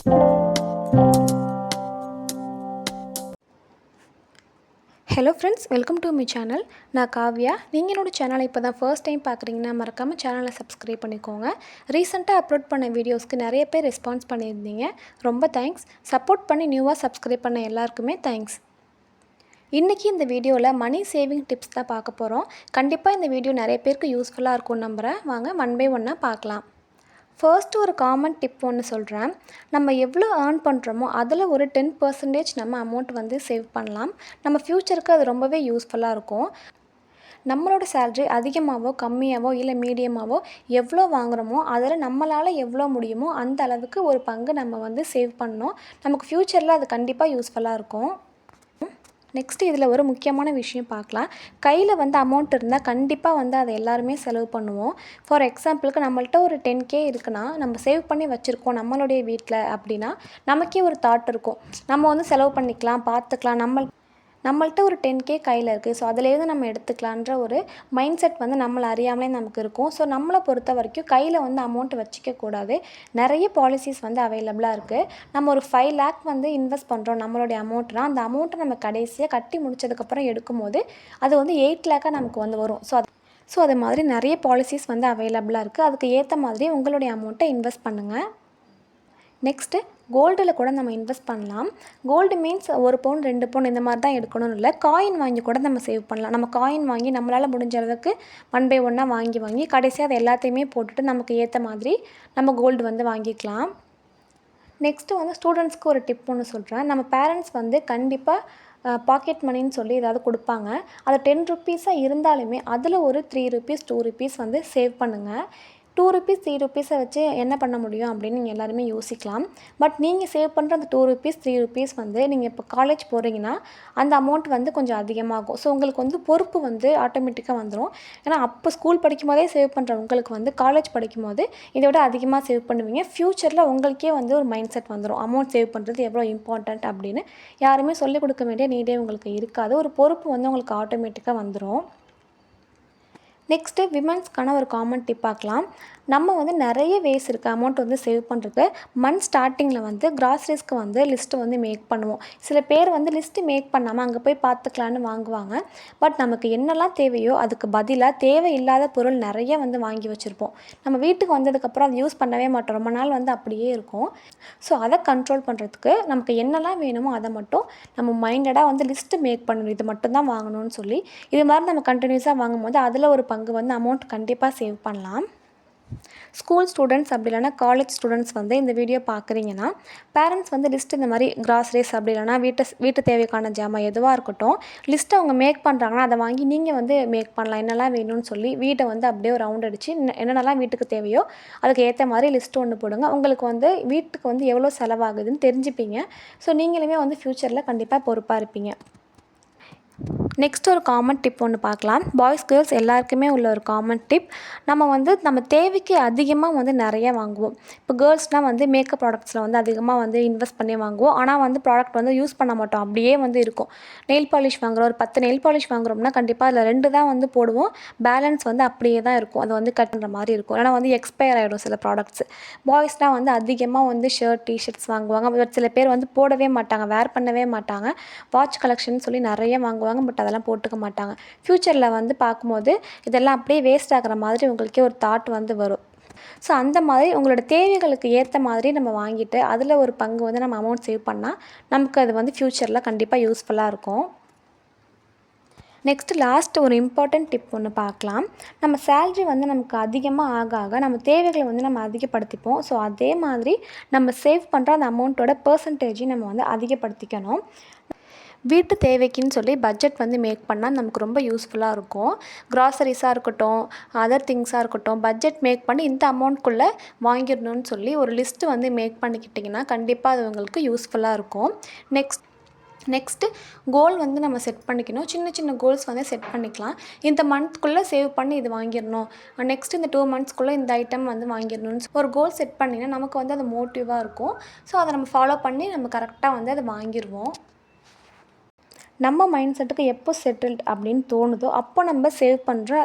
Hello friends welcome to my channel நான் காவ்யா. நீங்கள் என்னோடய சேனலை இப்போ தான் ஃபர்ஸ்ட் டைம் பார்க்குறீங்கன்னா மறக்காமல் சேனலை சப்ஸ்கிரைப் பண்ணிக்கோங்க. ரீசெண்டாக அப்லோட் பண்ண வீடியோஸ்க்கு நிறைய பேர் ரெஸ்பான்ஸ் பண்ணியிருந்தீங்க. ரொம்ப தேங்க்ஸ் சப்போர்ட் பண்ணி நியூவாக சப்ஸ்கிரைப் பண்ண எல்லாருக்குமே தேங்க்ஸ் இன்றைக்கி இந்த வீடியோவில் மணி சேவிங் டிப்ஸ் தான் பார்க்க போகிறோம் கண்டிப்பாக இந்த வீடியோ நிறைய பேருக்கு யூஸ்ஃபுல்லாக இருக்கும்னு நம்புகிறேன் வாங்க ஒன் பை ஒன்னாக பார்க்கலாம். ஃபர்ஸ்ட் ஒரு காமன் டிப் ஒன்று சொல்கிறேன் நம்ம எவ்வளோ ஏர்ன் பண்ணுறோமோ அதில் ஒரு டென் பர்சன்டேஜ் நம்ம அமௌண்ட் வந்து சேவ் பண்ணலாம். நம்ம ஃப்யூச்சருக்கு அது ரொம்பவே யூஸ்ஃபுல்லாக இருக்கும். நம்மளோட சேல்ரி அதிகமாகவோ கம்மியாகவோ இல்லை மீடியமாகவோ எவ்வளோ வாங்குகிறோமோ அதில் நம்மளால் எவ்வளோ முடியுமோ அந்த அளவுக்கு ஒரு பங்கு நம்ம வந்து சேவ் பண்ணோம் நமக்கு ஃப்யூச்சரில் அது கண்டிப்பாக யூஸ்ஃபுல்லாக இருக்கும். நெக்ஸ்ட் இதில் ஒரு முக்கியமான விஷயம் பார்க்கலாம். கையில் வந்து அமௌண்ட் இருந்தால் கண்டிப்பாக வந்து அதை எல்லாருமே செலவு பண்ணுவோம். ஃபார் எக்ஸாம்பிளுக்கு நம்மள்ட்ட ஒரு டென் கே இருக்குன்னா நம்ம சேவ் பண்ணி வச்சுருக்கோம் நம்மளுடைய வீட்டில் அப்படின்னா நமக்கே ஒரு தாட் இருக்கும். நம்ம வந்து செலவு பண்ணிக்கலாம் பார்த்துக்கலாம் நம்ம நம்மள்ட்ட ஒரு டென் கே கையில் இருக்குது ஸோ அதிலேருந்து நம்ம எடுத்துக்கலான்ற ஒரு மைண்ட் செட் வந்து நம்மளை அறியாமலே நமக்கு இருக்கும். ஸோ நம்மளை பொறுத்த வரைக்கும் கையில் வந்து அமௌண்ட் வச்சுக்கக்கூடாது நிறைய பாலிசிஸ் வந்து அவைலபிளாக இருக்குது நம்ம ஒரு ஃபைவ் லேக் வந்து இன்வெஸ்ட் பண்ணுறோம் நம்மளுடைய அமௌண்ட்னா அந்த அமௌண்ட்டை நம்ம கடைசியாக கட்டி முடிச்சதுக்கப்புறம் எடுக்கும்போது அது வந்து எயிட் லேக்காக நமக்கு வந்து வரும். ஸோ அது ஸோ அது மாதிரி நிறைய பாலிசிஸ் வந்து அவைலபிளாக இருக்குது அதுக்கு ஏற்ற மாதிரி உங்களுடைய அமௌண்ட்டை இன்வெஸ்ட் பண்ணுங்கள் நெக்ஸ்ட்டு கோல்டில் கூட நம்ம இன்வெஸ்ட் பண்ணலாம். கோல்டு மீன்ஸ் ஒரு பவுன் ரெண்டு பவுன் இந்த மாதிரி தான் எடுக்கணும்னு இல்லை. காயின் வாங்கி கூட நம்ம சேவ் பண்ணலாம். நம்ம காயின் வாங்கி நம்மளால் முடிஞ்ச அளவுக்கு ஒன் பை ஒன்னாக வாங்கி வாங்கி கடைசியாக அதை எல்லாத்தையுமே போட்டுட்டு நமக்கு ஏற்ற மாதிரி நம்ம கோல்டு வந்து வாங்கிக்கலாம். நெக்ஸ்ட்டு வந்து ஸ்டூடெண்ட்ஸ்க்கு ஒரு டிப் ஒன்று சொல்கிறேன் நம்ம பேரண்ட்ஸ் வந்து கண்டிப்பாக பாக்கெட் மணின்னு சொல்லி ஏதாவது கொடுப்பாங்க. அது டென் ருப்பீஸாக இருந்தாலுமே அதில் ஒரு த்ரீ ருப்பீஸ் டூ ருப்பீஸ் வந்து சேவ் பண்ணுங்கள் டூ ருபீஸ் த்ரீ ருபீஸை வச்சு என்ன பண்ண முடியும் அப்படின்னு நீங்கள் எல்லாருமே யோசிக்கலாம். பட் நீங்கள் சேவ் பண்ணுற அந்த டூ ருபீஸ் த்ரீ ருபீஸ் வந்து நீங்கள் இப்போ காலேஜ் போகிறீங்கன்னா அந்த அமௌண்ட் வந்து கொஞ்சம் அதிகமாகும். ஸோ உங்களுக்கு வந்து பொறுப்பு வந்து ஆட்டோமேட்டிக்காக வந்துடும் ஏன்னா அப்போ ஸ்கூல் படிக்கும் போதே சேவ் பண்ணுற உங்களுக்கு வந்து காலேஜ் படிக்கும் போது இதை விட அதிகமாக சேவ் பண்ணுவீங்க. ஃப்யூச்சரில் உங்களுக்கே வந்து ஒரு மைண்ட் செட் வந்துடும் அமௌண்ட் சேவ் பண்ணுறது எவ்வளோ இம்பார்ட்டண்ட் அப்படின்னு. யாருமே சொல்லிக் கொடுக்க வேண்டிய நீடே உங்களுக்கு இருக்காது. ஒரு பொறுப்பு வந்து உங்களுக்கு ஆட்டோமேட்டிக்காக வந்துடும் நெக்ஸ்ட்டு விமன்ஸ்க்கான ஒரு காமன் டிப் பார்க்கலாம். நம்ம வந்து நிறைய வேஸ் இருக்குது அமௌண்ட் வந்து சேவ் பண்ணுறதுக்கு மந்த் ஸ்டார்டிங்கில் வந்து கிராசரிஸ்க்கு வந்து லிஸ்ட்டு வந்து மேக் பண்ணுவோம். சில பேர் வந்து லிஸ்ட்டு மேக் பண்ணாமல் அங்கே போய் பார்த்துக்கலான்னு வாங்குவாங்க. பட் நமக்கு என்னெல்லாம் தேவையோ அதுக்கு பதிலாக தேவையில்லாத பொருள் நிறைய வந்து வாங்கி வச்சுருப்போம். நம்ம வீட்டுக்கு வந்ததுக்கப்புறம் அதை யூஸ் பண்ணவே மாட்டோம். ரொம்ப நாள் வந்து அப்படியே இருக்கும். ஸோ அதை கண்ட்ரோல் பண்ணுறதுக்கு நமக்கு என்னெல்லாம் வேணுமோ அதை மட்டும் நம்ம மைண்டடாக வந்து லிஸ்ட்டு மேக் பண்ணணும். இது மட்டும் தான் வாங்கணும்னு சொல்லி. இது மாதிரி நம்ம கண்டினியூஸாக வாங்கும்போது அதில் ஒரு பங்கு அங்கே வந்து அமௌண்ட் கண்டிப்பாக சேவ் பண்ணலாம். ஸ்கூல் ஸ்டூடெண்ட்ஸ் அப்படி இல்லைனா காலேஜ் ஸ்டூடெண்ட்ஸ் வந்து இந்த வீடியோ பார்க்குறீங்கன்னா பேரண்ட்ஸ் வந்து லிஸ்ட் இந்த மாதிரி கிராசரிஸ் அப்படி இல்லைனா வீட்டு வீட்டு தேவைக்கான ஜாமான் எதுவாக இருக்கட்டும் லிஸ்ட்டை அவங்க மேக் பண்ணுறாங்கன்னா அதை வாங்கி நீங்கள் வந்து மேக் பண்ணலாம். என்னெல்லாம் வேணும்னு சொல்லி வீட்டை வந்து அப்படியே ஒரு ரவுண்ட் அடித்து என்னென்னலாம் வீட்டுக்கு தேவையோ அதுக்கு ஏற்ற மாதிரி லிஸ்ட் ஒன்று போடுங்க. உங்களுக்கு வந்து வீட்டுக்கு வந்து எவ்வளோ செலவாகுதுன்னு தெரிஞ்சுப்பீங்க. ஸோ நீங்களுமே வந்து ஃப்யூச்சரில் கண்டிப்பாக பொறுப்பாக இருப்பீங்க. நெக்ஸ்ட் ஒரு காமன் டிப் ஒன்று பார்க்கலாம். பாய்ஸ் கேர்ள்ஸ் எல்லாருக்குமே உள்ள ஒரு காமன் டிப் நம்ம வந்து நம்ம தேவைக்கு அதிகமாக வந்து நிறைய வாங்குவோம். இப்போ கேர்ள்ஸ்னால் வந்து மேக்கப் ப்ராடக்ட்ஸில் வந்து அதிகமாக வந்து இன்வெஸ்ட் பண்ணி வாங்குவோம். ஆனால் வந்து ப்ராடக்ட் வந்து யூஸ் பண்ண மாட்டோம். அப்படியே வந்து இருக்கும். நெயில் பாலிஷ் வாங்குறோம். ஒரு பத்து நெயில் பாலிஷ் வாங்குறோம்னா கண்டிப்பாக அதில் ரெண்டு தான் வந்து போடுவோம். பேலன்ஸ் வந்து அப்படியே தான் இருக்கும். அது வந்து கட் பண்ணுற மாதிரி இருக்கும். ஏன்னா வந்து எக்ஸ்பயர் ஆகிடும் சில ப்ராடக்ட்ஸ் பாய்ஸ்னால் வந்து அதிகமாக வந்து ஷர்ட் டிஷர்ட்ஸ் வாங்குவாங்க. சில பேர் வந்து போடவே மாட்டாங்க. வேர் பண்ணவே மாட்டாங்க. வாட்ச் கலெக்ஷன் சொல்லி நிறைய வாங்குவாங்க. பட் அதெல்லாம் போட்டுக்க மாட்டாங்க. ஃப்யூச்சரில் வந்து பார்க்கும்போது இதெல்லாம் அப்படியே வேஸ்ட் ஆகிற மாதிரி உங்களுக்கே ஒரு தாட் வந்து வரும். ஸோ அந்த மாதிரி உங்களோட தேவைகளுக்கு ஏற்ற மாதிரி நம்ம வாங்கிட்டு அதில் ஒரு பங்கு வந்து நம்ம அமௌண்ட் சேவ் பண்ணால் நமக்கு அது வந்து ஃப்யூச்சரில் கண்டிப்பாக யூஸ்ஃபுல்லாக இருக்கும். நெக்ஸ்ட்டு லாஸ்ட் ஒரு இம்பார்ட்டண்ட் டிப் ஒன்று பார்க்கலாம். நம்ம சேல்ரி வந்து நமக்கு அதிகமாக ஆக ஆக நம்ம தேவைகளை வந்து நம்ம அதிகப்படுத்திப்போம். ஸோ அதே மாதிரி நம்ம சேவ் பண்ணுற அந்த அமௌண்ட்டோட பர்சன்டேஜையும் நம்ம வந்து அதிகப்படுத்திக்கணும். வீட்டு தேவைக்குன்னு சொல்லி பட்ஜெட் வந்து மேக் பண்ணால் நமக்கு ரொம்ப யூஸ்ஃபுல்லாக இருக்கும். க்ராசரிஸாக இருக்கட்டும் அதர் திங்ஸாக இருக்கட்டும் பட்ஜெட் மேக் பண்ணி இந்த அமௌண்ட்குள்ளே வாங்கிடணும்னு சொல்லி ஒரு லிஸ்ட்டு வந்து மேக் பண்ணிக்கிட்டிங்கன்னா கண்டிப்பாக அது உங்களுக்கு யூஸ்ஃபுல்லாக இருக்கும். நெக்ஸ்ட் நெக்ஸ்ட்டு கோல் வந்து நம்ம செட் பண்ணிக்கணும். சின்ன சின்ன கோல்ஸ் வந்து செட் பண்ணிக்கலாம். இந்த மந்த்க்குள்ளே சேவ் பண்ணி இது வாங்கிடணும். நெக்ஸ்ட் இந்த டூ மந்த்ஸ்க்குள்ளே இந்த ஐட்டம் வந்து வாங்கிடணும்னு ஒரு கோல் செட் பண்ணிங்கன்னா நமக்கு வந்து அது மோட்டிவாக இருக்கும். ஸோ அதை நம்ம ஃபாலோ பண்ணி நம்ம கரெக்டாக வந்து அதை வாங்கிடுவோம். நம்ம மைண்ட் செட்டுக்கு எப்போ செட்டில்ட் அப்படின்னு தோணுதோ அப்போ நம்ம சேவ் பண்ணுற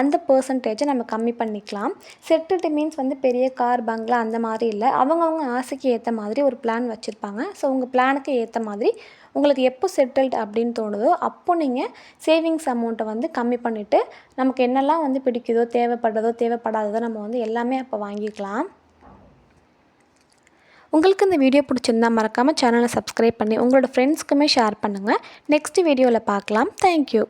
அந்த பர்சன்டேஜை நம்ம கம்மி பண்ணிக்கலாம். செட்டில்டு மீன்ஸ் வந்து பெரிய கார் பங்களா அந்த மாதிரி இல்லை. அவங்கவுங்க ஆசைக்கு ஏற்ற மாதிரி ஒரு பிளான் வச்சுருப்பாங்க. ஸோ உங்கள் பிளானுக்கு ஏற்ற மாதிரி உங்களுக்கு எப்போ செட்டில்டு அப்படின்னு தோணுதோ அப்போ நீங்கள் சேவிங்ஸ் அமௌண்ட்டை வந்து கம்மி பண்ணிவிட்டு நமக்கு என்னெல்லாம் வந்து பிடிக்குதோ தேவைப்படுறதோ தேவைப்படாததோ நம்ம வந்து எல்லாமே அப்போ வாங்கிக்கலாம். உங்களுக்கு இந்த வீடியோ பிடிச்சிருந்தா மறக்காமல் சேனலை சப்ஸ்கிரைப் பண்ணி உங்களோட ஃப்ரெண்ட்ஸ்க்குமே ஷேர் பண்ணுங்கள் நெக்ஸ்ட் வீடியோவில் பார்க்கலாம். தேங்க்யூ